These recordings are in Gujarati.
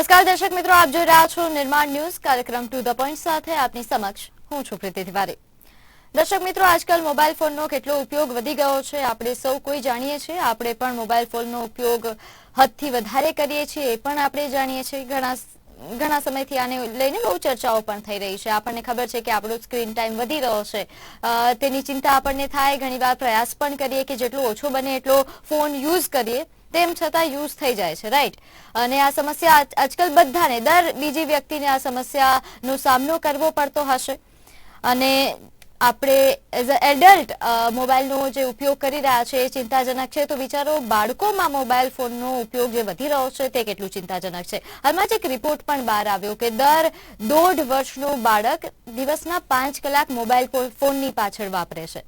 નમસ્કાર દર્શક મિત્રો, આપ જોઈ રહ્યા છો નિર્માણ ન્યૂઝ કાર્યક્રમ ટુ ધ પોઈન્ટ સાથે આપની સમક્ષ હું છું પ્રીતિ તિવારી. દર્શક મિત્રો, આજકાલ મોબાઈલ ફોનનો કેટલો ઉપયોગ વધી ગયો છે આપણે સૌ કોઈ જાણીએ છીએ. આપણે પણ મોબાઈલ ફોનનો ઉપયોગ હદથી વધારે કરીએ છીએ એ પણ આપણે જાણીએ છીએ. ઘણા ઘણા સમયથી આને લઈને બહુ ચર્ચાઓ પણ થઈ રહી છે. આપણને ખબર છે કે આપણો સ્ક્રીન ટાઈમ વધી રહ્યો છે. તેની ચિંતા આપણને થાય. ઘણીવાર પ્રયાસ પણ કરીએ કે જેટલો ઓછો બને એટલો ફોન યુઝ કરીએ. તેમ છતાં યુઝ થઈ જાય છે રાઈટ અને આ સમસ્યા આજકાલ બધાને, દર બીજી વ્યક્તિને આ સમસ્યાનો સામનો કરવો પડતો હશે. અને આપણે એઝ અ એડલ્ટ મોબાઈલનો જે ઉપયોગ કરી રહ્યા છે એ ચિંતાજનક છે. તો વિચારો, બાળકોમાં મોબાઈલ ફોનનો ઉપયોગ જે વધી રહ્યો છે તે કેટલું ચિંતાજનક છે? હાલમાં જ એક રિપોર્ટ પણ બહાર આવ્યો કે દર દોઢ વર્ષનું બાળક દિવસના પાંચ કલાક મોબાઈલ ફોનની પાછળ વાપરે છે.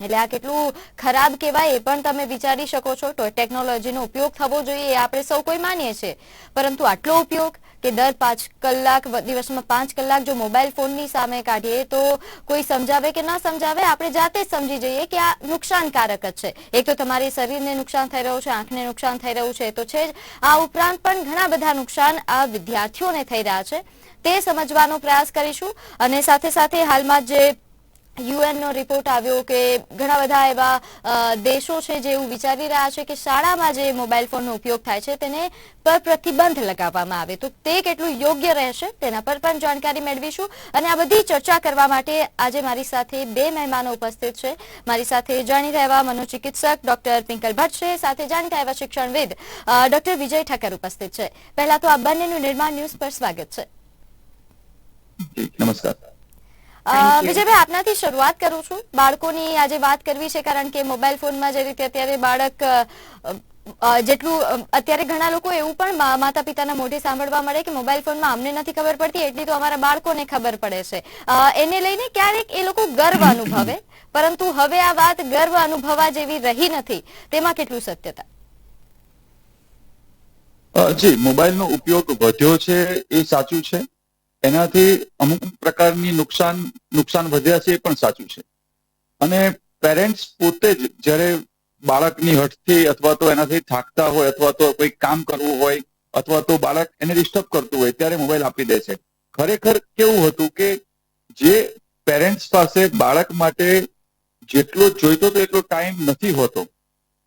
એટલે આ કેટલું ખરાબ કહેવાય એ પણ તમે વિચારી શકો છો. તો ટેકનોલોજીનો ઉપયોગ થવો જોઈએ એ આપણે સૌ કોઈ માનીએ છીએ. પરંતુ આટલો ઉપયોગ કે દર પાંચ કલાક દિવસમાં પાંચ કલાક જો મોબાઈલ ફોનની સામે કાઢીએ તો કોઈ સમજાવે કે ના સમજાવે? આપણે જાતે જ સમજી જઈએ કે આ નુકસાનકારક જ છે. એક તો તમારી શરીરને નુકસાન થઈ રહ્યું છે, આંખને નુકસાન થઈ રહ્યું છે, તો છે જ આ ઉપરાંત પણ ઘણા બધા નુકસાન આ વિદ્યાર્થીઓને થઈ રહ્યા છે. તે સમજવાનો પ્રયાસ કરીશું અને સાથે સાથે હાલમાં જે યુએન નો રિપોર્ટ આવ્યો કે ઘણા બધા એવા દેશો છે જે એવું વિચારી રહ્યા છે કે શાળામાં જે મોબાઈલ ફોનનો ઉપયોગ થાય છે તેને પર પ્રતિબંધ લગાવવામાં આવે. તો તે કેટલું યોગ્ય રહેશે તેના પર પણ જાણકારી મેળવીશું. અને આ બધી ચર્ચા કરવા માટે આજે મારી સાથે બે મહેમાનો ઉપસ્થિત છે. મારી સાથે જાણીતા એવા મનોચિકિત્સક ડોક્ટર પિંકલ ભટ્ટ છે, સાથે જાણીતા એવા શિક્ષણવિદ ડોક્ટર વિજય ઠાકર ઉપસ્થિત છે. પહેલા તો આ બંનેનું નિર્માણ ન્યૂઝ પર સ્વાગત છે. નમસ્કાર. વિજયભાઈ આપનાથી શરૂઆત કરું છું. બાળકોની આજે વાત કરવી છે કારણ કે મોબાઈલ ફોનમાં જે રીતે અત્યારે બાળક જેટલું અત્યારે ઘણા લોકો એવું પણ માતા પિતાના મોઢે સાંભળવા મળે કે મોબાઈલ ફોનમાં અમને નથી ખબર પડતી એટલી તો અમારા બાળકોને ખબર પડે છે. એને લઈને ક્યારેક એ લોકો ગર્વ અનુભવે પરંતુ હવે આ વાત ગર્વ અનુભવા જેવી રહી નથી. તેમાં કેટલું સત્યતા? જી મોબાઈલનો ઉપયોગ વધ્યો છે એ સાચું છે. એનાથી અમુક પ્રકારની નુકસાન નુકસાન વધ્યા છે એ પણ સાચું છે. અને પેરેન્ટ્સ પોતે જ જ્યારે બાળકની હઠથી અથવા તો એનાથી થાકતા હોય અથવા તો કોઈ કામ કરવું હોય અથવા તો બાળક એને ડિસ્ટર્બ કરતું હોય ત્યારે મોબાઈલ આપી દે છે. ખરેખર કેવું હતું કે જે પેરેન્ટ્સ પાસે બાળક માટે જેટલો જોઈતો તો એટલો ટાઈમ નથી હોતો,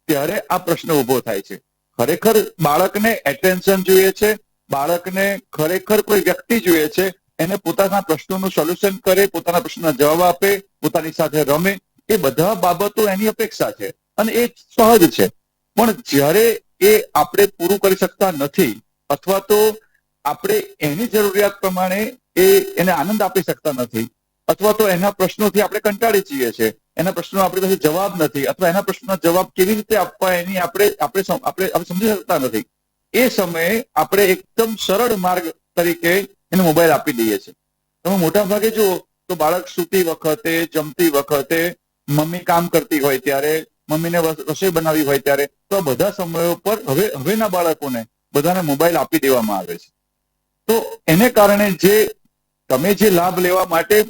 ત્યારે આ પ્રશ્ન ઊભો થાય છે. ખરેખર બાળકને એટેન્શન જોઈએ છે બાળકને ખરેખર કોઈ વ્યક્તિ જોઈએ છે, એને પોતાના પ્રશ્નોનું સોલ્યુશન કરે, પોતાના પ્રશ્નના જવાબ આપે, પોતાની સાથે રમે, એ બધા બાબતો એની અપેક્ષા છે અને એ સહજ છે. પણ જ્યારે એ આપણે પૂરું કરી શકતા નથી, અથવા તો આપણે એની જરૂરિયાત પ્રમાણે એ એને આનંદ આપી શકતા નથી, અથવા તો એના પ્રશ્નોથી આપણે કંટાળી જઈએ છીએ એના પ્રશ્નો આપણી પાસે જવાબ નથી, અથવા એના પ્રશ્નનો જવાબ કેવી રીતે આપવા એની આપણે આપણે આપણે આપણે સમજી શકતા નથી. એ સમયે આપણે એકદમ સરળ માર્ગ તરીકે એને મોબાઈલ આપી દઈએ છીએ. તમે મોટા ભાગે જુઓ તો બાળક સૂતી વખતે, જમતી વખતે, મમ્મી કામ કરતી હોય ત્યારે, મમ્મીને રસોઈ બનાવી હોય ત્યારે, તો આ બધા સમયો પર હવે, હવેના બાળકોને બધાને મોબાઈલ આપી દેવામાં આવે છે. તો એને કારણે જે તમે જે લાભ લેવા માટે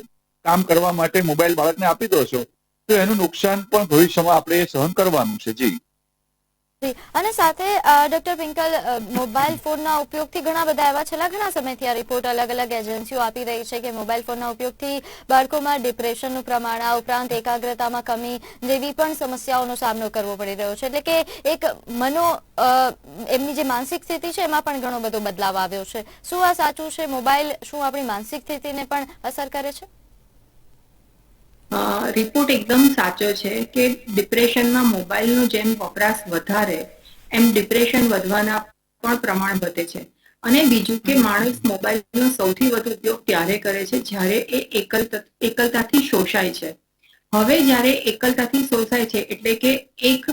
કામ કરવા માટે મોબાઈલ બાળકને આપી દો છો, તો એનું નુકસાન પણ ભવિષ્યમાં આપણે સહન કરવાનું છે. જી. અને સાથે ડોક્ટર પિંકલ મોબાઈલ ફોનના ઉપયોગથી ઘણા બધા એવા છેલ્લા ઘણા સમયથી આ રિપોર્ટ અલગ અલગ એજન્સીઓ આપી રહી છે કે મોબાઈલ ફોનના ઉપયોગથી બાળકોમાં ડિપ્રેશનનું પ્રમાણ આ ઉપરાંત એકાગ્રતામાં કમી જેવી પણ સમસ્યાઓનો સામનો કરવો પડી રહ્યો છે. એટલે કે એક મનો એમની જે માનસિક સ્થિતિ છે એમાં પણ ઘણો બધો બદલાવ આવ્યો છે. શું આ સાચું છે? મોબાઈલ શું આપણી માનસિક સ્થિતિને પણ અસર કરે છે? રિપોર્ટ એકદમ સાચો છે કે ડિપ્રેશનમાં મોબાઈલનો જેમ વપરાશ વધારે, એમ ડિપ્રેશન વધવાના પણ પ્રમાણ વધે છે. અને બીજું કે માણસ મોબાઈલનો સૌથી વધુ ઉપયોગ ત્યારે કરે છે? જ્યારે એ એકલ એકલતાથી શોષાય છે. હવે જ્યારે એકલતાથી શોષાય છે, એટલે કે એક,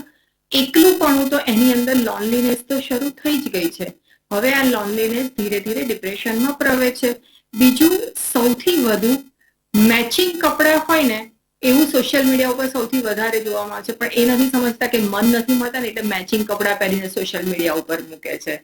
એકલુંપણું તો એની અંદર લોનલીનેસ તો શરૂ થઈ જ ગઈ છે. હવે આ લોનલીનેસ ધીરે ધીરે ડિપ્રેશનમાં પ્રવે છે બીજું સૌથી વધુ મેચિંગ કપડા હોય ને, એવું સોશિયલ મીડિયા ઉપર સૌથી વધારે જોવામાં આવે છે. પણ એ નથી સમજતા કે મન નથી મળતા ને એટલે મેચિંગ કપડા પહેરીને સોશિયલ મીડિયા ઉપર મૂકે છે.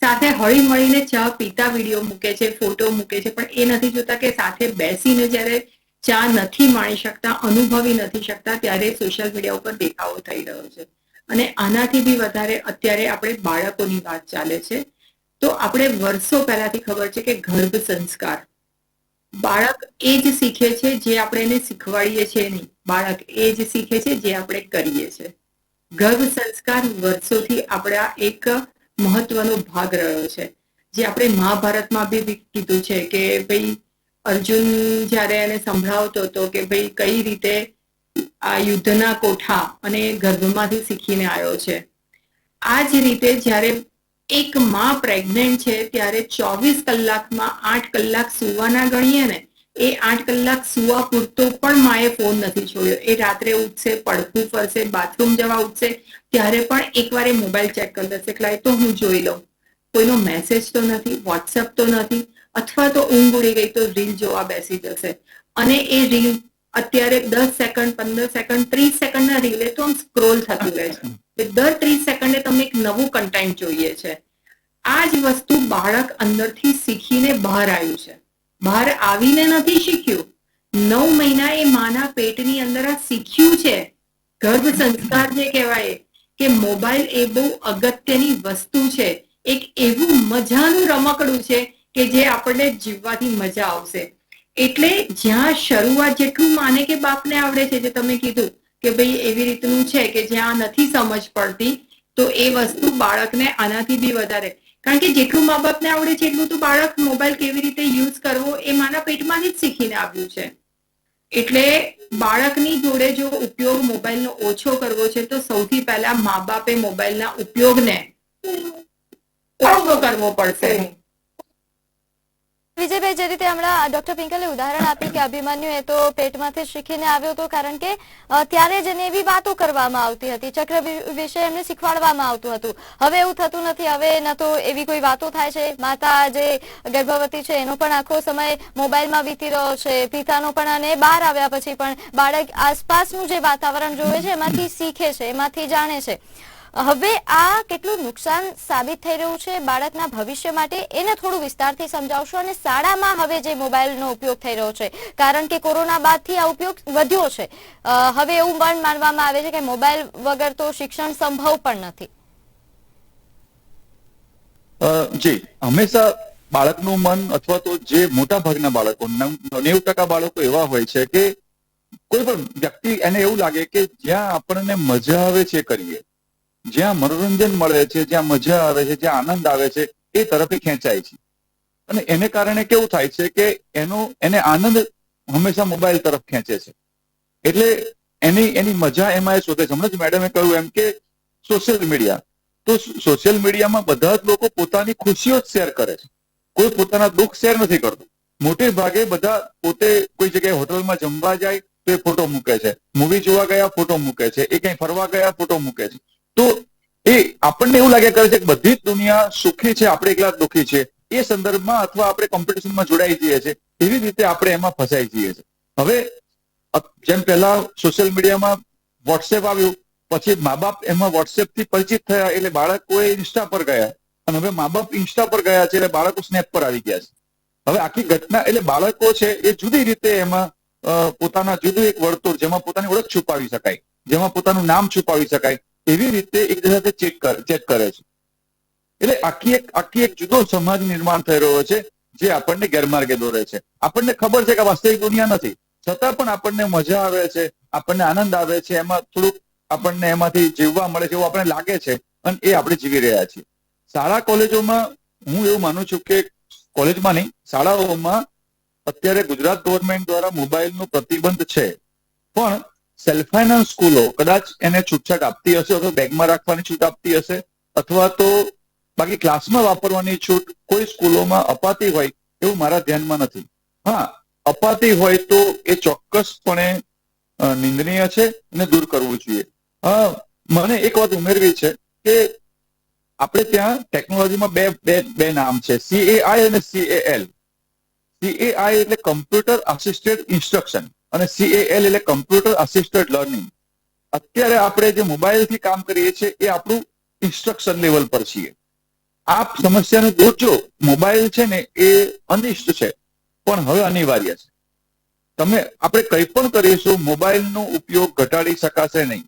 સાથે હળી મળીને ચા પીતા વીડિયો મૂકે છે ફોટો મૂકે છે, પણ એ નથી જોતા કે સાથે બેસીને જ્યારે ચા નથી માણી શકતા, અનુભવી નથી શકતા, ત્યારે સોશિયલ મીડિયા ઉપર દેખાવો થઈ રહ્યો છે. અને આનાથી બી વધારે અત્યારે આપણે બાળકોની વાત ચાલે છે. તો આપણે વર્ષો પહેલાથી ખબર છે કે ગર્ભ સંસ્કાર બાળક એ જ શીખે છે જે આપણે એને શીખવાડીએ છીએ નહીં. બાળક એ જ શીખે છે જે આપણે કરીએ છીએ. ગર્ભ સંસ્કાર વર્ષોથી આપણા એક મહત્વનો ભાગ રહ્યો છે. જે આપણે મહાભારતમાં બી કીધું છે કે ભાઈ અર્જુન જ્યારે એને સંભળાવતો હતો કે ભાઈ કઈ રીતે આ યુદ્ધના કોઠા અને ગર્ભમાંથી શીખીને આવ્યો છે. આ જ રીતે જ્યારે એક માં પ્રેગ્નેન્ટ છે, ત્યારે ચોવીસ કલાકમાં આઠ કલાક સુવાના ગણીએ ને, એ આઠ કલાક સુવા પૂરતો પણ માએ ફોન નથી છોડ્યો. એ રાત્રે ઉઠશે, પડખું ફરશે બાથરૂમ જવા ઉઠશે, ત્યારે પણ એકવાર એ મોબાઈલ ચેક કરી દેશે. કે તો હું જોઈ લઉં. કોઈનો મેસેજ તો નથી વોટ્સઅપ તો નથી, અથવા તો ઊંઘ ઉડી ગઈ તો રીલ જોવા બેસી જશે. અને એ રીલ અત્યારે દસ સેકન્ડ પંદર સેકન્ડ ત્રીસ સેકન્ડના રીલે તો આમ સ્ક્રોલ થતું રહે છે. દર ત્રીસ સેકન્ડે તમને એક નવું કન્ટેન્ટ જોઈએ છે. આ જ વસ્તુ બાળક અંદરથી શીખીને બહાર આવ્યું છે. બહાર આવીને નથી શીખ્યું. નવ મહિના એ માના પેટની અંદર આ શીખ્યું છે. ગર્ભ સંસ્કાર જે કહેવાય કે મોબાઈલ એ બહુ અગત્યની વસ્તુ છે. એક એવું મજાનું રમકડું છે કે જે આપણને જીવવાથી મજા આવશે. એટલે જ્યાં શરૂઆત જેટલું માને કે બાપને આવડે છે, જે તમે કીધું કે ભાઈ એવી રીતનું છે કે જ્યાં નથી સમજ પડતી, તો એ વસ્તુ બાળકને આનાથી બી વધારે. કારણ કે જેટલું મા બાપને આવડે છે એટલું તો બાળક મોબાઈલ કેવી રીતે યુઝ કરવો એ માના પેટમાંથી જ શીખીને આવ્યું છે. એટલે બાળકની જોડે જો ઉપયોગ મોબાઈલનો ઓછો કરવો છે, તો સૌથી પહેલા મા બાપે મોબાઈલના ઉપયોગને ઓછો કરવો પડશે. વિજયભાઈ, જે રીતે હમણાં ડોક્ટર પિંકલે ઉદાહરણ આપ્યું કે અભિમન્યુ એ તો પેટમાંથી શીખીને આવ્યો હતો કારણ કે ત્યારે જ એને એવી વાતો કરવામાં આવતી હતી. ચક્ર વિશે એમને શીખવાડવામાં આવતું હતું. હવે એવું થતું નથી. હવે ન તો એવી કોઈ વાતો થાય છે. માતા જે ગર્ભવતી છે, એનો પણ આખો સમય મોબાઈલમાં વીતી રહ્યો છે. પિતાનો પણ અને બહાર આવ્યા પછી પણ બાળક આસપાસનું જે વાતાવરણ જોવે છે, એમાંથી શીખે છે, એમાંથી જાણે છે. હવે આ કેટલું નુકસાન સાબિત થઈ રહ્યું છે? બાળકના ભવિષ્ય માટે એને થોડું વિસ્તારથી સમજાવશો અને શાળામાં હવે જે મોબાઈલનો ઉપયોગ થઈ રહ્યો છે, કારણ કે કોરોના બાદથી આ ઉપયોગ વધ્યો છે. હવે એવું પણ માનવામાં આવે છે કે મોબાઈલ વગર તો શિક્ષણ સંભવ પણ નથી. જી. હંમેશા બાળકનું મન અથવા તો જે મોટા ભાગના બાળકો, નેવું ટકા બાળકો એવા હોય છે કે કોઈ પણ વ્યક્તિ એને એવું લાગે કે જ્યાં આપણને મજા આવે છે કરીએ. જ્યાં મનોરંજન મળે છે, જ્યાં મજા આવે છે, જ્યાં આનંદ આવે છે, એ તરફે ખેંચાય છે. અને એને કારણે કેવું થાય છે કે એનો, એને આનંદ હંમેશા મોબાઈલ તરફ ખેંચે છે. એટલે એની એની મજા એમાં એ શોધે છે. હમણાં જ મેડમે કહ્યું એમ કે સોશિયલ મીડિયા તો સોશિયલ મીડિયામાં બધા જ લોકો પોતાની ખુશીઓ જ શેર કરે છે. કોઈ પોતાના દુઃખ શેર નથી કરતું. મોટે ભાગે બધા પોતે કોઈ જગ્યાએ હોટલમાં જમવા જાય તો એ ફોટો મૂકે છે. મૂવી જોવા ગયા ફોટો મૂકે છે. એ ક્યાંય ફરવા ગયા ફોટો મૂકે છે. તો એ આપણને એવું લાગ્યા કરે છે કે બધી જ દુનિયા સુખી છે, આપણે એકલા દુઃખી છે એ સંદર્ભમાં અથવા આપણે કોમ્પિટિશનમાં જોડાઈ જઈએ છીએ. એવી રીતે આપણે એમાં ફસાઈ જઈએ છીએ. હવે જેમ પહેલા સોશિયલ મીડિયામાં વોટ્સએપ આવ્યું, પછી મા બાપ એમાં વોટ્સએપથી પરિચિત થયા એટલે બાળકોએ ઇન્સ્ટા પર ગયા. અને હવે મા બાપ ઇન્સ્ટા પર ગયા છે એટલે બાળકો સ્નેપ પર આવી ગયા છે. હવે આખી ઘટના એટલે બાળકો છે એ જુદી રીતે એમાં પોતાના જુદું એક વર્તુળ, જેમાં પોતાની ઓળખ છુપાવી શકાય. જેમાં પોતાનું નામ છુપાવી શકાય. એવી રીતે એકબીજા સાથે ચેક ચેક કરે છે. એટલે આખી એક આખી એક જુદો સમાજ નિર્માણ થઈ રહ્યો છે, જે આપણને ગેરમાર્ગે દોરે છે. આપણને ખબર છે કે વાસ્તવિક દુનિયા નથી. છતાં પણ આપણને મજા આવે છે, આપણને આનંદ આવે છે, એમાં થોડુંક આપણને એમાંથી જીવવા મળે છે, એવું આપણને લાગે છે, અને એ આપણે જીવી રહ્યા છીએ. શાળા કોલેજોમાં હું એવું માનું છું કે કોલેજમાં નહીં, શાળાઓમાં અત્યારે ગુજરાત ગવર્મેન્ટ દ્વારા મોબાઈલનો પ્રતિબંધ છે. પણ સેલ્ફ ફાઇનાન્સ સ્કૂલો કદાચ એને છૂટછાટ આપતી હશે અથવા બેગમાં રાખવાની છૂટ આપતી હશે અથવા તો બાકી ક્લાસમાં વાપરવાની છૂટ કોઈ સ્કૂલોમાં અપાતી હોય એવું મારા ધ્યાનમાં નથી. હા, અપાતી હોય તો એ ચોક્કસપણે નિંદનીય છે અને દૂર કરવું જોઈએ. હા મને એક વાત ઉમેરવી છે કે આપણે ત્યાં ટેકનોલોજીમાં બે બે બે નામ છે સીએઆઈ અને સીએએલ સીએઆઈ એટલે કમ્પ્યુટર આસિસ્ટેડ ઇન્સ્ટ્રક્શન અને સીએએલ એટલે કમ્પ્યુટર આસિસ્ટેડ લર્નિંગ અત્યારે આપણે જે મોબાઈલથી કામ કરીએ છીએ, એ આપણું ઇન્સ્ટ્રક્શન લેવલ પર છીએ. આ સમસ્યાને દૂર જો મોબાઈલ છે ને, એ અનિષ્ટ છે, પણ હવે અનિવાર્ય છે. તમે, આપણે કંઈ પણ કરીશું, મોબાઈલનો ઉપયોગ ઘટાડી શકાશે નહીં.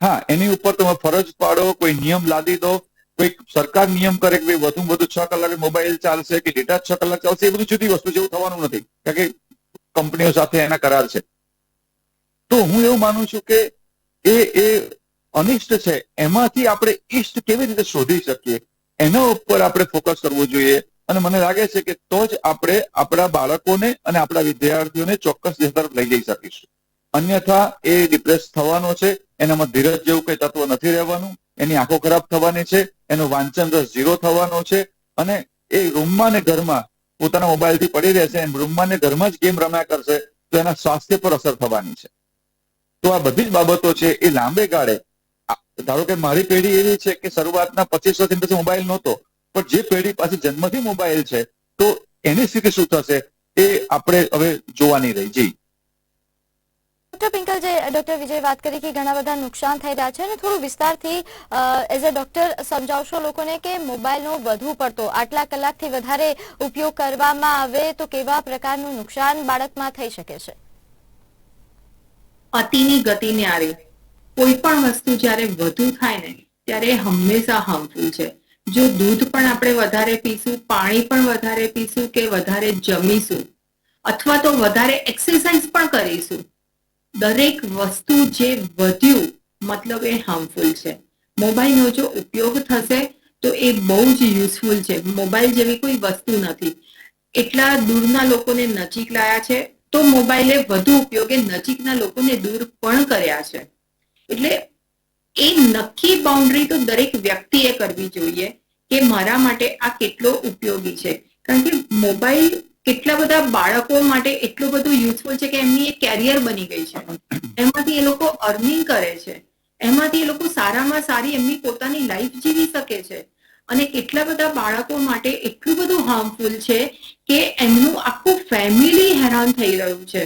હા, એની ઉપર તમે ફરજ પાડો, કોઈ નિયમ લાદી દો, કોઈ સરકાર નિયમ કરે કે વધુ વધુ છ કલાક મોબાઈલ ચાલશે, કે ડેટા છ કલાક ચાલશે, એ બધું જુદી વસ્તુ જેવું થવાનું નથી. કારણ કે કંપનીઓ સાથે એના કરાર છે. તો હું એવું માનું છું કે એ એ અનિષ્ટ છે, એમાંથી આપણે ઈષ્ટ કેવી રીતે શોધી શકીએ? એના ઉપર આપણે ફોકસ કરવું જોઈએ. અને મને લાગે છે કે તો જ આપણે આપણા બાળકોને અને આપણા વિદ્યાર્થીઓને ચોક્કસ દિશા તરફ લઈ જઈ શકીશું. અન્યથા એ ડિપ્રેસ થવાનો છે, એનામાં ધીરજ જેવું કઈ તત્વ નથી રહેવાનું, એની આંખો ખરાબ થવાની છે, એનો વાંચન રસ ઝીરો થવાનો છે, અને એ રૂમમાં ને ઘરમાં પોતાના મોબાઈલથી પડી રહેશે અને ઘરમાં જ ગેમ રમ્યા કરશે, તો એના સ્વાસ્થ્ય પર અસર થવાની છે. તો આ બધી જ બાબતો છે એ લાંબે ગાળે. ધારો કે મારી પેઢી એવી છે કે શરૂઆતના પચીસ વર્ષની પછી મોબાઈલ નહોતો, પણ જે પેઢી પાસે જન્મથી મોબાઈલ છે, તો એની સ્થિતિ શું થશે એ આપણે હવે જોવાની રહી. જી. ડોક્ટર પિંકલ જે ડોક્ટર વિજય વાત કરી કે ઘણા બધા નુકસાન થઈ રહ્યા છે અને થોડું વિસ્તારથી એઝ અ ડોક્ટર સમજાવશો લોકોને કે મોબાઈલનો વધુ પડતો, આટલા કલાકથી વધારે ઉપયોગ કરવામાં આવે તો કેવા પ્રકારનું નુકસાન બાળકમાં થઈ શકે છે? અતિની ગતિને આરે કોઈ પણ વસ્તુ જ્યારે વધુ થાય ને, ત્યારે હંમેશા હાર્મફુલ છે. જો દૂધ પણ આપણે વધારે પીશું, પાણી પણ વધારે પીશું કે વધારે જમીશું, અથવા તો વધારે એક્સરસાઇઝ પણ કરીશું દરેક વસ્તુ જે વધ્યું, મતલબ એ હાર્મફુલ છે. મોબાઈલનો જો ઉપયોગ થશે, તો એ બહુ જ યુઝફુલ છે. મોબાઈલ જેવી કોઈ વસ્તુ નથી. એટલા દૂરના લોકોને નજીક લાયા છે, તો મોબાઈલે વધુ ઉપયોગે નજીકના લોકોને દૂર પણ કર્યા છે. એટલે એ નક્કી બાઉન્ડ્રી તો દરેક વ્યક્તિએ કરવી જોઈએ કે મારા માટે આ કેટલો ઉપયોગી છે. કારણ કે મોબાઈલ કેટલા બધા બાળકો માટે એટલું બધું યુઝફુલ છે કે એમની એક કેરિયર બની ગઈ છે. એમાંથી એ લોકો અર્નિંગ કરે છે. એમાંથી એ લોકો સારામાં સારી એમની પોતાની લાઈફ જીવી શકે છે. અને કેટલા બધા બાળકો માટે એટલું બધું હાર્મફુલ છે કે એમનું આખું ફેમિલી હેરાન થઈ રહ્યું છે.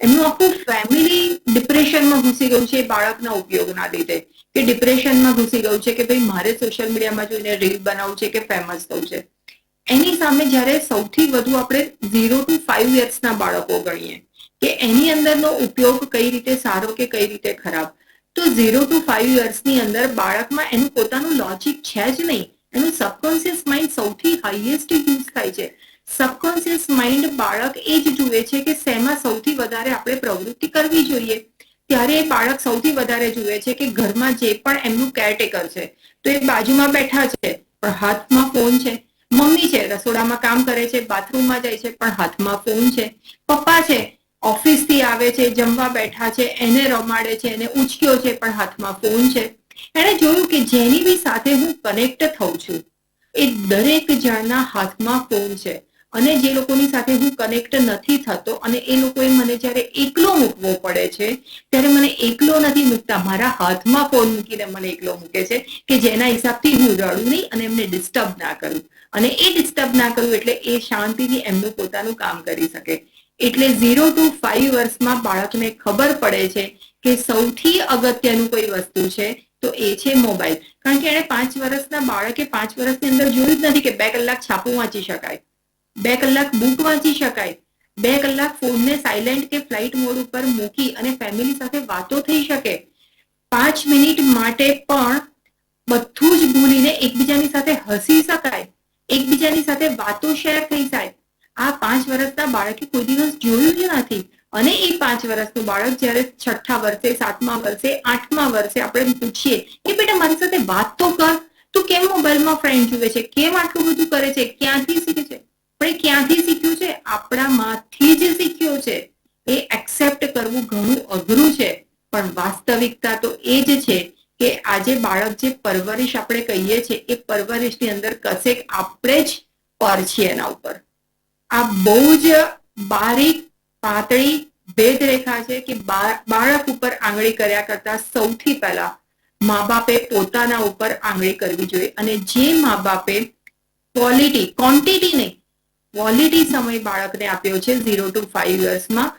એમનું આખું ફેમિલી ડિપ્રેશનમાં ઘૂસી ગયું છે બાળકના ઉપયોગના લીધે. કે ડિપ્રેશનમાં ઘૂસી ગયું છે કે ભાઈ મારે સોશિયલ મીડિયામાં જોઈને રીલ બનાવવું છે કે ફેમસ થવું છે. એની સામે જ્યારે સૌથી વધુ આપણે ઝીરો ટુ ફાઈવ યર્સના બાળકો ગણીએ, કે એની અંદરનો ઉપયોગ કઈ રીતે સારો કે કઈ રીતે ખરાબ. તો ઝીરો ટુ ફાઈવ યર્સની અંદર બાળકમાં એનું પોતાનું લોજિક છે જ નહીં. એનું સબકોન્શિયસ માઇન્ડ સૌથી હાઈએસ્ટ યુઝ થાય છે. સબકોન્શિયસ માઇન્ડ બાળક એ જ જુએ છે કે શેમાં સૌથી વધારે આપણે પ્રવૃત્તિ કરવી જોઈએ. ત્યારે એ બાળક સૌથી વધારે જુએ છે કે ઘરમાં જે પણ એમનું કેરટેકર છે, તો એ બાજુમાં બેઠા છે, પણ હાથમાં ફોન છે. મમ્મી છે, રસોડામાં કામ કરે છે, બાથરૂમમાં જાય છે, પણ હાથમાં ફોન છે. પપ્પા છે ઓફિસથી આવે છે, જમવા બેઠા છે, એને રમાડે છે, એને ઉચક્યો છે, પણ હાથમાં ફોન છે. એણે જોયું કે જેની બી સાથે હું કનેક્ટ થઉં છું, એ દરેક જણના હાથમાં ફોન છે. અને જે લોકોની સાથે હું કનેક્ટ નથી થતો અને એ લોકોએ મને જ્યારે એકલો મૂકવો પડે છે, ત્યારે મને એકલો નથી મૂકતા. મારા હાથમાં ફોન મૂકીને મને એકલો મૂકે છે કે જેના હિસાબથી હું રડું નહીં અને એમને ડિસ્ટર્બ ના કરું. અને એ ડિસ્ટર્બ ના કર્યું એટલે એ શાંતિથી એમનું પોતાનું કામ કરી શકે. એટલે ઝીરો ટુ ફાઈવ વર્ષમાં બાળકને ખબર પડે છે કે સૌથી અગત્યનું કોઈ વસ્તુ છે તો એ છે મોબાઈલ કારણ કે એને પાંચ વર્ષના બાળકે પાંચ વર્ષની અંદર જોયું જ નથી કે બે કલાક છાપું વાંચી શકાય, બે કલાક બુક વાંચી શકાય, બે કલાક ફોનને સાયલેન્ટ કે ફ્લાઇટ મોડ ઉપર મૂકી અને ફેમિલી સાથે વાતો થઈ શકે. પાંચ મિનિટ માટે પણ બધું જ ભૂલીને એકબીજાની સાથે હસી શકાય. એકબીજાની સાથે વાતો શેર થઈ જાય. આ પાંચ વર્ષના બાળકે કોઈ દિવસ જોયું જ નથી. અને એ પાંચ વર્ષનું બાળક જ્યારે છઠ્ઠા વર્ષે, સાતમા વર્ષે, આઠમા વર્ષે આપણે પૂછીએ કે બેટા મારી સાથે વાત તો કર. તું કેમ મોબાઈલમાં ફ્રેન્ડ જુએ છે? કેમ આટલું બધું કરે છે? ક્યાંથી શીખે છે? પણ એ ક્યાંથી શીખ્યું છે? આપણામાંથી જ શીખ્યો છે. એ એક્સેપ્ટ કરવું ઘણું અઘરું છે. પણ વાસ્તવિકતા તો એ જ છે કે આજે બાળક જે પરવરિશ આપણે કહીએ છીએ, એ પરવરિશની અંદર કશેક આપણે જ પર છીએ એના ઉપર. આ બહુ જ બારીક, પાતળી ભેદરેખા છે કે બાળક ઉપર આંગળી કર્યા કરતા સૌથી પહેલા મા બાપે પોતાના ઉપર આંગળી કરવી જોઈએ. અને જે મા બાપે ક્વોલિટી, ક્વોન્ટિટી નહીં, ક્વોલિટી સમય બાળકને આપ્યો છે, ઝીરો ટુ ફાઈવ યર્સમાં,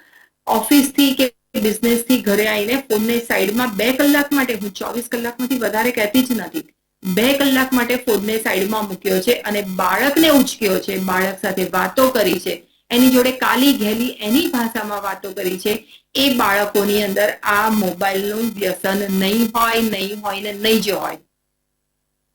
ઓફિસથી કે બિઝનેસથી ઘરે આવીને ફોનને સાઈડમાં બે કલાક માટે, હું ચોવીસ કલાકમાંથી વધારે કહેતી જ નથી. બે કલાક માટે ફોનને સાઈડમાં મૂક્યો છે અને બાળકને ઉચક્યો છે. બાળક સાથે વાતો કરી છે. એની જોડે કાલી ઘેલી એની ભાષામાં વાતો કરી છે. એ બાળકોની અંદર આ મોબાઈલનું વ્યસન નહીં હોય નહીં હોય ને નહીં જ હોય.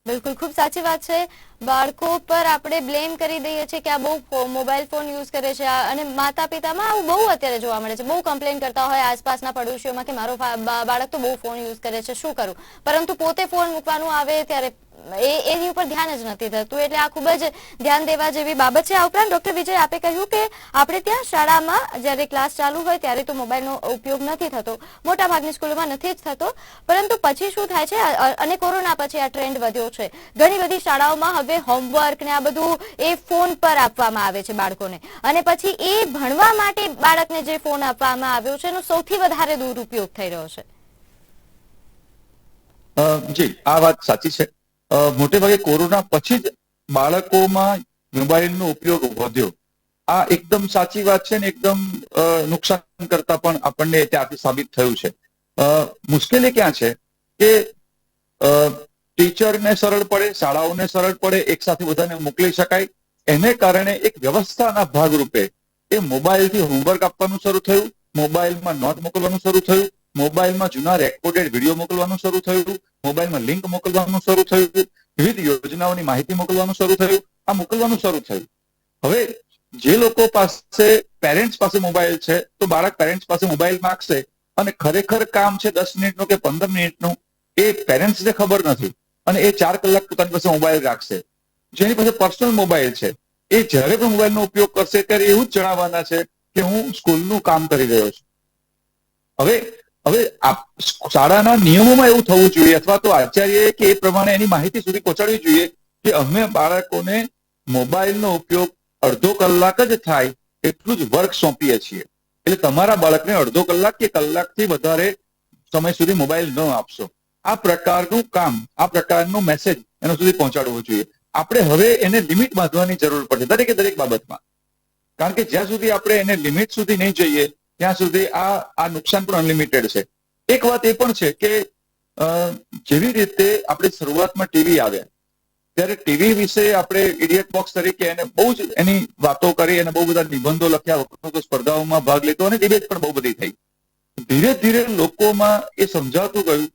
બિલકુલ, ખૂબ સાચી વાત છે. બાળકો પર આપણે બ્લેમ કરી દઈએ છીએ કે આ બહુ મોબાઈલ ફોન યુઝ કરે છે. અને માતા પિતામાં આવું બહુ અત્યારે જોવા મળે છે. બહુ કમ્પ્લેન કરતા હોય આસપાસના પડોશીઓમાં કે મારો બાળક તો બહુ ફોન યુઝ કરે છે. શું કરું? પરંતુ પોતે ફોન મૂકવાનું આવે ત્યારે એ, એની ઉપર ધ્યાન જ નથી થતું. એટલે આ ખૂબ જ ધ્યાન દેવા જેવી બાબત છે. આ ઉપરાંત ડોક્ટર વિજય આપે કહ્યું કે આપણે ત્યાં શાળામાં જ્યારે ક્લાસ ચાલુ હોય ત્યારે તો મોબાઈલનો ઉપયોગ નથી થતો. મોટા ભાગની સ્કૂલોમાં નથી જ થતો. પરંતુ પછી શું થાય છે? અને કોરોના પછી આ ટ્રેન્ડ વધ્યો છે. ઘણી બધી શાળાઓમાં હવે હોમવર્ક ને આ બધું એ ફોન પર આપવામાં આવે છે બાળકોને. અને પછી એ ભણવા માટે બાળકને જે ફોન આપવામાં આવ્યો છે, એનો સૌથી વધારે દુરુપયોગ થઈ રહ્યો છે. જી, આ વાત સાચી છે. મોટે ભાગે કોરોના પછી જ બાળકોમાં મોબાઈલનો ઉપયોગ વધ્યો આ એકદમ સાચી વાત છે ને એકદમ નુકસાન કરતા પણ આપણને ત્યાંથી સાબિત થયું છે. મુશ્કેલી ક્યાં છે? કે ટીચરને સરળ પડે, શાળાઓને સરળ પડે, એકસાથે બધાને મોકલી શકાય. એને કારણે એક વ્યવસ્થાના ભાગરૂપે એ મોબાઈલથી હોમવર્ક આપવાનું શરૂ થયું, મોબાઈલમાં નોટ મોકલવાનું શરૂ થયું મોબાઈલમાં જૂના રેકોર્ડેડ વીડિયો મોકલવાનું શરૂ થયું, મોબાઈલમાં લિંક મોકલવાનું શરૂ થયું, વિવિધ યોજનાઓની માહિતી મોકલવાનું શરૂ થયું, આ મોકલવાનું શરૂ થયું. હવે જે લોકો પાસે પેરેન્ટ્સ પાસે મોબાઈલ છે, તો બાળક પેરેન્ટ્સ પાસે મોબાઈલ માંગશે અને ખરેખર કામ છે દસ મિનિટનું કે પંદર મિનિટનું, એ પેરેન્ટ્સને ખબર નથી. અને એ ચાર કલાક પોતાની પાસે મોબાઈલ રાખશે. જેની પાસે પર્સનલ મોબાઈલ છે, એ જ્યારે પણ મોબાઈલનો ઉપયોગ કરશે, ત્યારે એવું જ જણાવવાના છે કે હું સ્કૂલનું કામ કરી રહ્યો છું. હવે હવે શાળાના નિયમોમાં એવું થવું જોઈએ અથવા તો આચાર્યએ કે એ પ્રમાણે એની માહિતી સુધી પહોંચાડવી જોઈએ કે અમે બાળકોને મોબાઈલનો ઉપયોગ અડધો કલાક જ થાય એટલું જ વર્ક સોંપીએ છીએ. એટલે તમારા બાળકને અડધો કલાક કે કલાકથી વધારે સમય સુધી મોબાઈલ ન આપશો. આ પ્રકારનું કામ, આ પ્રકારનો મેસેજ એના સુધી પહોંચાડવો જોઈએ. આપણે હવે એને લિમિટ બાંધવાની જરૂર પડશે દરેકે દરેક બાબતમાં. કારણ કે જ્યાં સુધી આપણે એને લિમિટ સુધી નહીં જઈએ ત્યાં સુધી આ આ નુકસાન પણ અનલિમિટેડ છે. એક વાત એ પણ છે કે જેવી રીતે આપણે શરૂઆતમાં ટીવી આવ્યા, ત્યારે ટીવી વિશે આપણે ઇડિયટ બોક્સ તરીકે એને બહુ જ એની વાતો કરી અને બહુ બધા નિબંધો લખ્યા વખતો સ્પર્ધાઓમાં ભાગ લીધો અને ડિબેટ પણ બહુ બધી થઈ. ધીરે ધીરે લોકોમાં એ સમજાતું ગયું.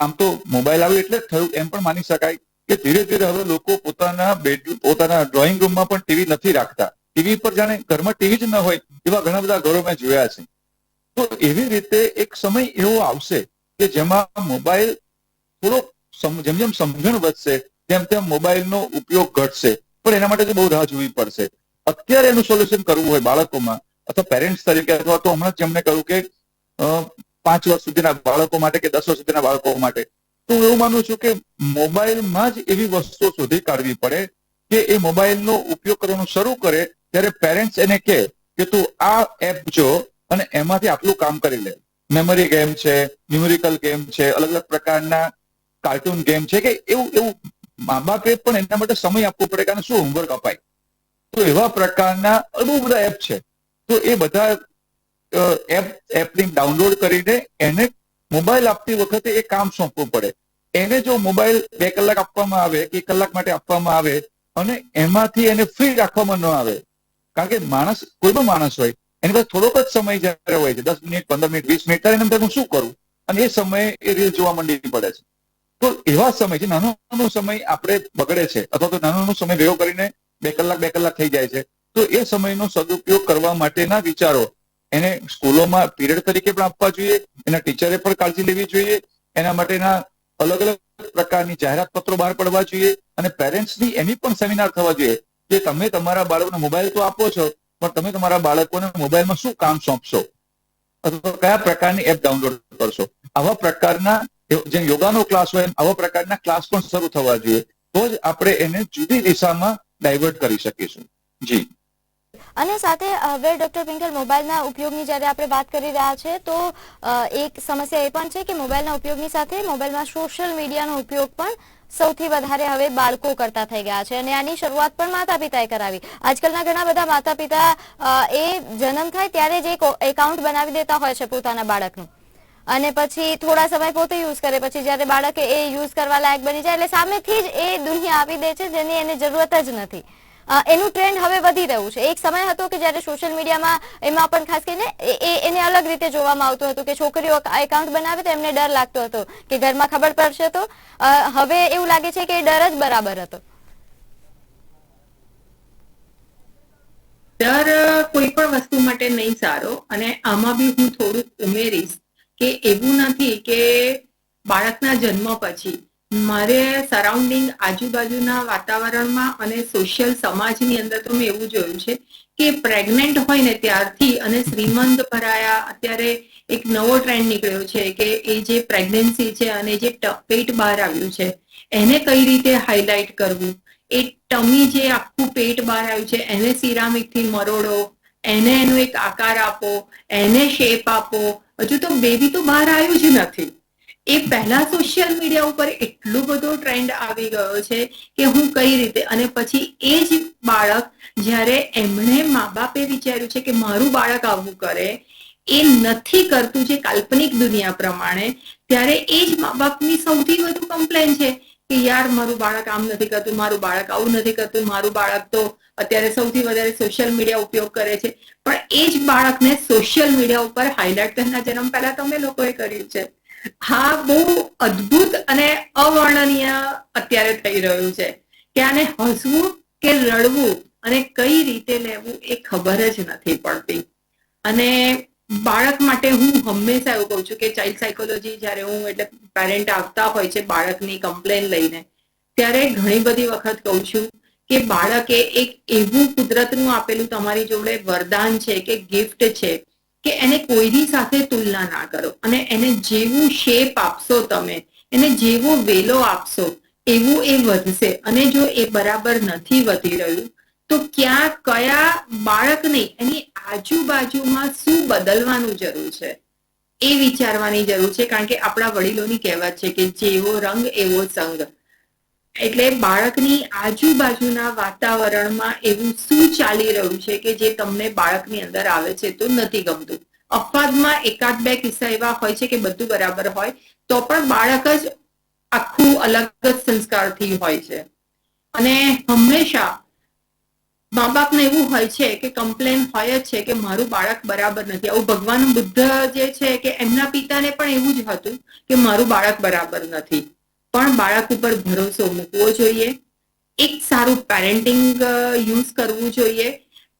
આમ તો મોબાઈલ આવ્યો એટલે જ થયું, એમ પણ માની શકાય કે ધીરે ધીરે હવે લોકો પોતાના બેડરૂમ પોતાના ડ્રોઈંગ રૂમમાં પણ ટીવી નથી રાખતા. ટીવી પર જાણે ઘરમાં ટીવી જ ન હોય એવા ઘણા બધા ઘરો મેં જોયા છે. તો એવી રીતે એક સમય એવો આવશે કે જેમાં મોબાઈલ થોડો જેમ જેમ સમજણ વધશે, તેમ તેમ મોબાઈલનો ઉપયોગ ઘટશે. પણ એના માટે તો બહુ રાહ જોવી પડશે. અત્યારે એનું સોલ્યુશન કરવું હોય બાળકોમાં, અથવા પેરેન્ટ્સ તરીકે, અથવા તો હમણાં જ જેમને કહ્યું કે પાંચ વર્ષ સુધીના બાળકો માટે કે દસ વર્ષ સુધીના બાળકો માટે. તો હું એવું માનું છું કે મોબાઈલમાં જ એવી વસ્તુઓ શોધી કાઢવી પડે કે એ મોબાઈલનો ઉપયોગ કરવાનું શરૂ કરે, ત્યારે પેરેન્ટ્સ એને કહે કે તું આ એપ જો અને એમાંથી આટલું કામ કરી લે. મેમરી ગેમ છે ન્યુમેરિકલ ગેમ છે, અલગ અલગ પ્રકારના કાર્ટૂન ગેમ છે કે એવું એવું મા બાપે પણ એના માટે સમય આપવો પડે કારણ શું હોમવર્ક અપાય. તો એવા પ્રકારના બહુ બધા એપ છે. તો એ બધા એપ એપની ડાઉનલોડ કરીને એને મોબાઈલ આપતી વખતે એ કામ સોંપવું પડે. એને જો મોબાઈલ બે કલાક આપવામાં આવે કે કલાક માટે આપવામાં આવે અને એમાંથી એને ફ્રી રાખવામાં ન આવે કારણ કે માણસ, કોઈ પણ માણસ હોય, એની પાસે થોડોક જ સમય જ્યારે હોય છે, દસ મિનિટ, પંદર મિનિટ, વીસ મિનિટ, ત્યારે એમ હું શું કરું? અને એ સમયે એ રીલ જોવા માંડી પડે છે. તો એવા સમય છે, નાનો નાનો સમય આપણે બગડે છે, અથવા તો નાનો નાનો સમય ભેગો કરીને બે કલાક બે કલાક થઈ જાય છે. તો એ સમયનો સદુપયોગ કરવા માટેના વિચારો એને સ્કૂલોમાં પીરિયડ તરીકે પણ આપવા જોઈએ, એના ટીચરે પણ કાળજી લેવી જોઈએ, એના માટેના અલગ અલગ પ્રકારની જાહેરાત પત્રો બહાર પડવા જોઈએ, અને પેરેન્ટ્સની એની પણ સેમિનાર થવા જોઈએ. કે તમે તમારા બાળકોને મોબાઈલ તો આપો છો, પણ તમે તમારા બાળકોને મોબાઈલમાં શું કામ સોંપશો? અથવા કયા પ્રકારની એપ ડાઉનલોડ કરશો? આવા પ્રકારના જેમ યોગાનો ક્લાસ હોય એમ આવા પ્રકારના ક્લાસ પણ શરૂ થવા જોઈએ. તો જ આપણે એને જુદી દિશામાં ડાયવર્ટ કરી શકીશું. જી. અને સાથે હવે ડોક્ટર પિંકલ મોબાઈલના ઉપયોગની જ્યારે આપણે વાત કરી રહ્યા છે, તો એક સમસ્યા એ પણ છે કે મોબાઈલના ઉપયોગની સાથે મોબાઈલમાં સોશિયલ મીડિયાનો ઉપયોગ પણ સૌથી વધારે હવે બાળકો કરતા થઈ ગયા છે અને આની શરૂઆત પણ માતા પિતાએ કરાવી. આજકાલના ઘણા બધા માતા પિતા એ જન્મ થાય ત્યારે જ એક એકાઉન્ટ બનાવી દેતા હોય છે પોતાના બાળકનું. અને પછી થોડા સમય પોતે યુઝ કરે. પછી જ્યારે બાળક એ યુઝ કરવા લાયક બની જાય એટલે સામેથી જ એ દુનિયા આપી દે છે જેની એને જરૂરત જ નથી. એનું ટ્રેન્ડ હવે વધી રહ્યું છે. એક સમય હતો કે જ્યારે સોશિયલ મીડિયામાં એમાં પણ ખાસ કરીને એને અલગ રીતે જોવામાં આવતું હતું કે છોકરીઓ એકાઉન્ટ બનાવે તો એમને ડર લાગતો હતો કે ઘરમાં ખબર પડશે તો. હવે એવું લાગે છે કે ડર જ બરાબર હતો. ડર કોઈ પણ વસ્તુ માટે નહીં સારો. અને આમાં બી હું થોડુંક ઉમેરીશ કે એવું નથી કે બાળકના જન્મ પછી મારે સરાઉન્ડિંગ આજુબાજુના વાતાવરણમાં અને સોશિયલ સમાજની અંદર તો મેં એવું જોયું છે કે પ્રેગ્નન્ટ હોય ને ત્યારથી અને શ્રીમંત ભરાયા, અત્યારે એક નવો ટ્રેન્ડ નીકળ્યો છે કે એ જે પ્રેગ્નન્સી છે અને જે પેટ બહાર આવ્યું છે, એને કઈ રીતે હાઇલાઇટ કરવું? એ ટમી જે આખું પેટ બહાર આવ્યું છે, એને સિરામિકથી મરોડો, એને એનો એક આકાર આપો, એને શેપ આપો, હજુ તો બેબી તો બહાર આવ્યું જ નથી. એ પહેલા સોશિયલ મીડિયા ઉપર એટલો બધો ટ્રેન્ડ આવી ગયો છે કે હું કઈ રીતે અને પછી એ જ બાળક જ્યારે એમણે મા બાપે વિચાર્યું છે કે મારું બાળક આવું કરે, એ નથી કરતું જે કાલ્પનિક દુનિયા પ્રમાણે, ત્યારે એ જ મા બાપની સૌથી વધુ કમ્પ્લેન છે કે યાર મારું બાળક આમ નથી કરતું, મારું બાળક આવું નથી કરતું, મારું બાળક તો અત્યારે સૌથી વધારે સોશિયલ મીડિયા ઉપયોગ કરે છે. પણ એ જ બાળકને સોશિયલ મીડિયા ઉપર હાઇલાઇટ તેના જન્મ પહેલા તમે લોકોએ કર્યું છે. હા, બહુ અદ્ભુત અને અવર્ણનીય અત્યારે થઈ રહ્યું છે કે આને હસવું કે રડવું અને કઈ રીતે લેવું એ ખબર જ નથી પડતી. અને બાળક માટે હું હંમેશા એવું કહું છું કે ચાઇલ્ડ સાયકોલોજી જ્યારે હું એટલે પેરેન્ટ આવતા હોય છે બાળકની કમ્પ્લેન લઈને, ત્યારે ઘણી બધી વખત કહું છું કે બાળકે એક એવું કુદરતનું આપેલું તમારી જોડે વરદાન છે કે ગિફ્ટ છે કે એને કોઈની સાથે તુલના ના કરો. અને એને જેવું શેપ આપશો તમે, એને જેવો વેલો આપશો, એવું એ વધશે. અને જો એ બરાબર નથી વધી રહ્યું, તો ક્યાં, કયા બાળકને એની આજુબાજુમાં શું બદલવાનું જરૂર છે? એ વિચારવાની જરૂર છે. કારણ કે આપણા વડીલોની કહેવત છે કે જેવો રંગ એવો સંગ. એટલે બાળકની આજુબાજુના વાતાવરણમાં એવું શું ચાલી રહ્યું છે કે જે તમને બાળકની અંદર આવે છે તો નથી ગમતું? અપવાદમાં એકાદ બે કિસ્સા એવા હોય છે કે બધું બરાબર હોય, તો પણ બાળક જ આખું અલગ જ સંસ્કારથી હોય છે. અને હંમેશા મા બાપને એવું હોય છે કે કમ્પ્લેન હોય જ છે કે મારું બાળક બરાબર નથી. આવું ભગવાન બુદ્ધ જે છે કે એમના પિતાને પણ એવું જ હતું કે મારું બાળક બરાબર નથી. પણ બાળક ઉપર ભરોસો મૂકવો જોઈએ. એક સારું પેરેન્ટિંગ યુઝ કરવું જોઈએ.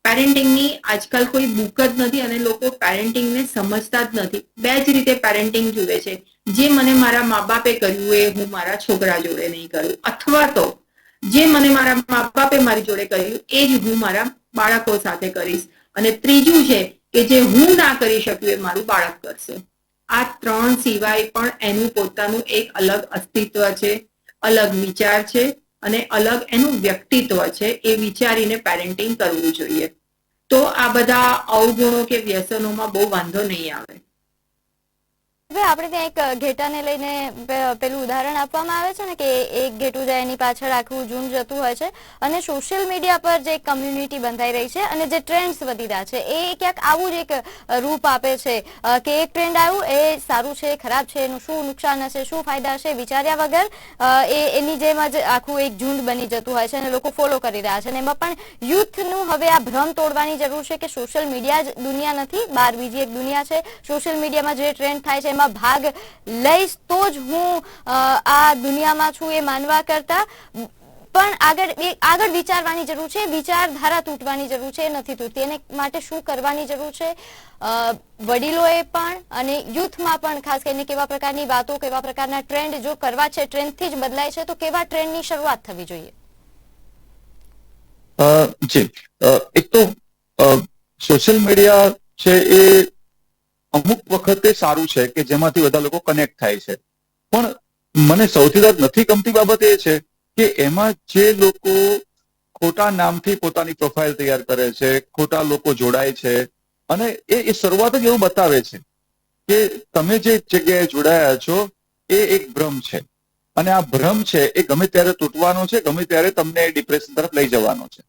પેરેન્ટિંગની આજકાલ કોઈ બુક જ નથી અને લોકો પેરેન્ટિંગને સમજતા જ નથી. બે જ રીતે પેરેન્ટિંગ જુએ છે. જે મને મારા મા બાપે કર્યું એ હું મારા છોકરા જોડે નહીં કરું. અથવા તો, જે મને મારા મા બાપે મારી જોડે કર્યું એ જ હું મારા બાળકો સાથે કરીશ. અને ત્રીજું છે કે જે હું ના કરી શક્યું એ મારું બાળક કરશે. આ ત્રણ સિવાય પણ એનું પોતાનું એક અલગ અસ્તિત્વ છે, અલગ વિચાર છે અને અલગ એનું વ્યક્તિત્વ છે એ વિચારીને પેરેન્ટિંગ કરવું જોઈએ. તો આ બધા અવગુણો કે વ્યસનોમાં બહુ વાંધો નહીં આવે. હવે આપણે ત્યાં એક ઘેટાને લઈને પેલું ઉદાહરણ આપવામાં આવે છે ને કે એક ઘેટું જાય એની પાછળ આખું ઝુંડ જતું હોય છે અને સોશિયલ મીડિયા પર જે કમ્યુનિટી બંધાઈ રહી છે અને જે ટ્રેન્ડ્સ વધી રહ્યા છે, એ ક્યાંક આવું જ એક રૂપ આપે છે કે એક ટ્રેન્ડ આવ્યું, એ સારું છે, ખરાબ છે, એનું શું નુકસાન હશે, શું ફાયદા હશે, વિચાર્યા વગર એ, એની જેમ જ આખું એક ઝુંડ બની જતું હોય છે અને લોકો ફોલો કરી રહ્યા છે અને એમાં પણ યુથનું હવે આ ભ્રમ તોડવાની જરૂર છે કે સોશિયલ મીડિયા જ દુનિયા નથી બહાર બીજી એક દુનિયા છે, સોશિયલ મીડિયામાં જે ટ્રેન્ડ થાય છે એમાં ભાગ લઈશ, તો જ હું આ દુનિયામાં છું એ માનવા કરતા. પણ આગળ આગળ વિચારવાની જરૂર છે, વિચારધારા તૂટવાની જરૂર છે, નથી તૂટતી. એને માટે શું કરવાની જરૂર છે? વડીલોએ પણ અને યુથમાં પણ ખાસ કરીને કેવા પ્રકારની વાતો, કેવા પ્રકારના ટ્રેન્ડ જો કરવા છે, ટ્રેન્ડથી જ બદલાય છે, તો કેવા ટ્રેન્ડની શરૂઆત થવી જોઈએ? જી. એક તો સોશિયલ મીડિયા છે એ અમુક વખતે સારું છે કે જેમાંથી બધા લોકો કનેક્ટ થાય છે. પણ મને સૌથી વધારે નથી ગમતી બાબત એ છે કે એમાં જે લોકો ખોટા નામથી પોતાની પ્રોફાઇલ તૈયાર કરે છે, ખોટા લોકો જોડાય છે અને એ એ શરૂઆત જ એવું બતાવે છે કે તમે જે જગ્યાએ જોડાયા છો એ એક ભ્રમ છે. અને આ ભ્રમ છે એ ગમે ત્યારે તૂટવાનો છે, ગમે ત્યારે તમને ડિપ્રેશન તરફ લઈ જવાનો છે.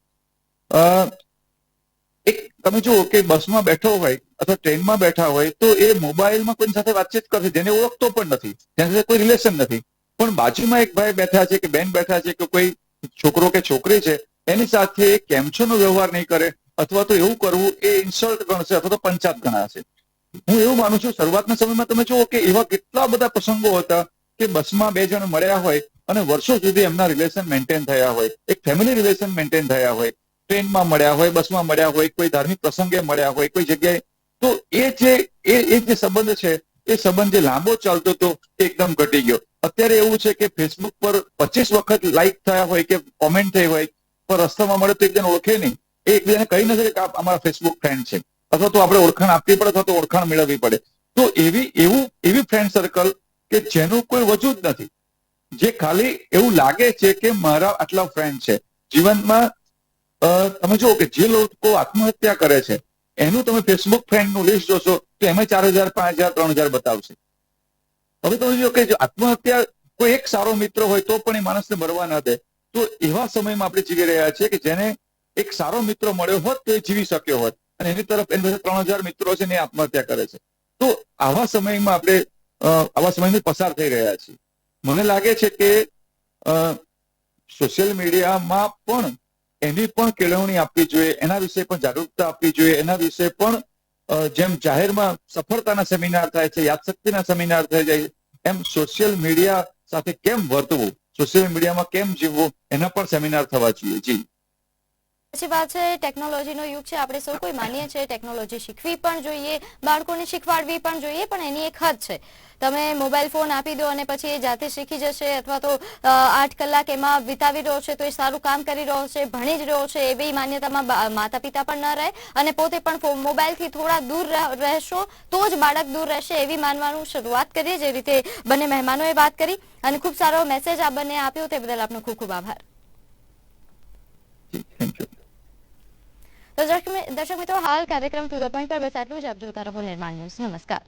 એક તમે જુઓ કે બસમાં બેઠો હોય અથવા ટ્રેનમાં બેઠા હોય તો એ મોબાઈલમાં કોઈ સાથે વાતચીત કરશે, જેને ઓળખતો પણ નથી તેના સાથે કોઈ રિલેશન નથી. પણ બાજુમાં એક ભાઈ બેઠા છે કે બેન બેઠા છે કે કોઈ છોકરો કે છોકરી છે, એની સાથે કેમ છોનો વ્યવહાર નહીં કરે, અથવા તો એવું કરવું એ ઇન્સલ્ટ ગણશે અથવા તો પંચાત ગણાશે. હું એવું માનું છું, શરૂઆતના સમયમાં તમે જુઓ કે એવા કેટલા બધા પ્રસંગો હતા કે બસમાં બે જણ મળ્યા હોય અને વર્ષો સુધી એમના રિલેશન મેન્ટેન થયા હોય, એક ફેમિલી રિલેશન મેન્ટેન થયા હોય. ટ્રેનમાં મળ્યા હોય, બસમાં મળ્યા હોય, કોઈ ધાર્મિક પ્રસંગે મળ્યા હોય, કોઈ જગ્યાએ, તો એ જે એ જે સંબંધ છે, એ સંબંધ જે લાંબો ચાલતો હતો, એ એકદમ ઘટી ગયો. અત્યારે એવું છે કે ફેસબુક પર પચીસ વખત લાઈક થયા હોય કે કોમેન્ટ થઈ હોય, પણ રસ્તામાં મળે તો એકદમ ઓળખે નહીં. એ એકબીજાને કહી ન શકે કે અમારા ફેસબુક ફ્રેન્ડ છે. અથવા તો આપણે ઓળખાણ આપવી પડે અથવા તો ઓળખાણ મેળવવી પડે. તો એવી, એવું, એવી ફ્રેન્ડ સર્કલ કે જેનું કોઈ વજૂદ નથી. જે ખાલી એવું લાગે છે કે મારા આટલા ફ્રેન્ડ છે. જીવનમાં તમે જુઓ કે જે લોકો આત્મહત્યા કરે છે, એનું તમે ફેસબુક ફ્રેન્ડનું લિસ્ટ જોશો, તો એમાં ચાર હજાર, પાંચ હજાર, ત્રણ હજાર બતાવશે. હવે તમે જો કે આત્મહત્યા કોઈ એક સારો મિત્ર હોય તો પણ એ માણસને મરવા ના દે. તો એવા સમયમાં આપણે જીવી રહ્યા છીએ કે જેને એક સારો મિત્ર મળ્યો હોત તો એ જીવી શક્યો હોત. અને એની તરફ એની પાસે ત્રણ હજાર મિત્રો છે ને એ આત્મહત્યા કરે છે. તો આવા સમયમાં આપણે આવા સમયમાં પસાર થઈ રહ્યા છીએ. મને લાગે છે કે સોશિયલ મીડિયામાં પણ એની પણ કેળવણી આપવી જોઈએ, એના વિશે પણ જાગૃતતા આપવી જોઈએ, એના વિશે પણ જેમ જાહેરમાં સફળતાના સેમિનાર થાય છે, યાદશક્તિના સેમિનાર થઈ જાય, એમ સોશિયલ મીડિયા સાથે કેમ વર્તવું, સોશિયલ મીડિયામાં કેમ જીવવું, એના પણ સેમિનાર થવા જોઈએ. જી. પછી વાત છે ટેકનોલોજીનો યુગ છે, આપણે સૌ કોઈ માનીએ છીએ ટેકનોલોજી શીખવી પણ જોઈએ, બાળકોને શીખવાડવી પણ જોઈએ, પણ એની એક હદ છે. તમે મોબાઈલ ફોન આપી દો અને પછી એ જાતે શીખી જશે અથવા તો આઠ કલાક એમાં વિતાવી રહ્યો છે તો એ સારું કામ કરી રહ્યો છે, ભણી જ રહ્યો છે, એવી માન્યતામાં માતા પિતા પણ ન રહે અને પોતે પણ મોબાઈલથી થોડા દૂર રહેશો તો જ બાળક દૂર રહેશે એવી માનવાનું શરૂઆત કરીએ, જે રીતે બંને મહેમાનોએ વાત કરી. અને ખૂબ સારો મેસેજ આ બંને આપ્યો, તે બદલ આપનો ખૂબ ખૂબ આભાર. Thank મિ- દર્શક મિત્રો, હાલ કાર્યક્રમ ટુ ધ પોઈન્ટ પર બસ જ આપ જોતા રહો નિર્માણ ન્યૂઝ. નમસ્કાર.